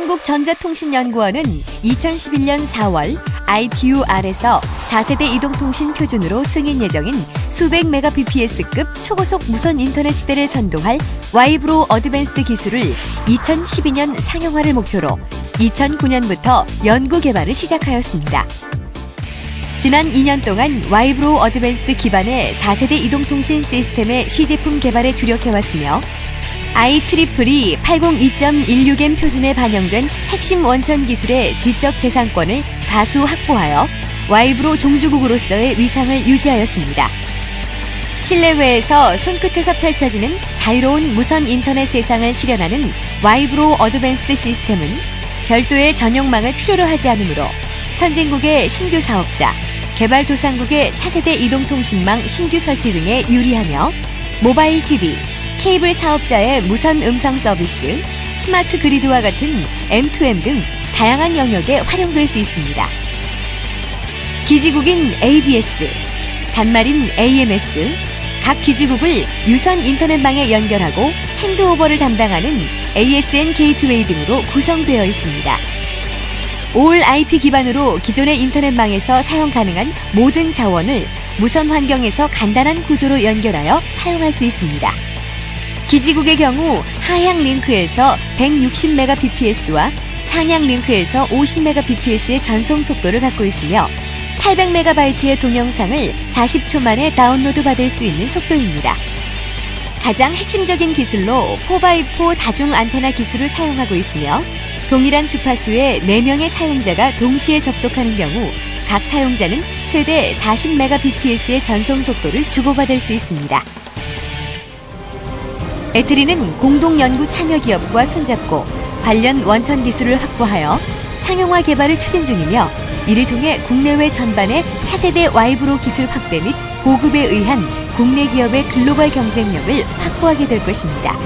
한국전자통신연구원은 2011년 4월 ITU-R에서 4세대 이동통신 표준으로 승인 예정인 수백 메가bps급 초고속 무선 인터넷 시대를 선도할 와이브로 어드밴스드 기술을 2012년 상용화를 목표로 2009년부터 연구 개발을 시작하였습니다. 지난 2년 동안 와이브로 어드밴스드 기반의 4세대 이동통신 시스템의 시제품 개발에 주력해왔으며 IEEE 802.16M 표준에 반영된 핵심 원천 기술의 지적 재산권을 다수 확보하여 와이브로 종주국으로서의 위상을 유지하였습니다. 실내외에서 손끝에서 펼쳐지는 자유로운 무선 인터넷 세상을 실현하는 와이브로 어드밴스드 시스템은 별도의 전용망을 필요로 하지 않으므로 선진국의 신규 사업자, 개발도상국의 차세대 이동통신망 신규 설치 등에 유리하며 모바일 TV, 케이블 사업자의 무선 음성 서비스, 스마트 그리드와 같은 M2M 등 다양한 영역에 활용될 수 있습니다. 기지국인 ABS, 단말인 AMS, 각 기지국을 유선 인터넷망에 연결하고 핸드오버를 담당하는 ASN 게이트웨이 등으로 구성되어 있습니다. 올 IP 기반으로 기존의 인터넷망에서 사용 가능한 모든 자원을 무선 환경에서 간단한 구조로 연결하여 사용할 수 있습니다. 기지국의 경우 하향 링크에서 160mbps와 상향 링크에서 50mbps의 전송 속도를 갖고 있으며 800MB의 동영상을 40초 만에 다운로드 받을 수 있는 속도입니다. 가장 핵심적인 기술로 4x4 다중 안테나 기술을 사용하고 있으며 동일한 주파수에 4명의 사용자가 동시에 접속하는 경우 각 사용자는 최대 40mbps의 전송 속도를 주고받을 수 있습니다. 에트리는 공동연구 참여기업과 손잡고 관련 원천 기술을 확보하여 상용화 개발을 추진 중이며 이를 통해 국내외 전반의 차세대 와이브로 기술 확대 및 보급에 의한 국내 기업의 글로벌 경쟁력을 확보하게 될 것입니다.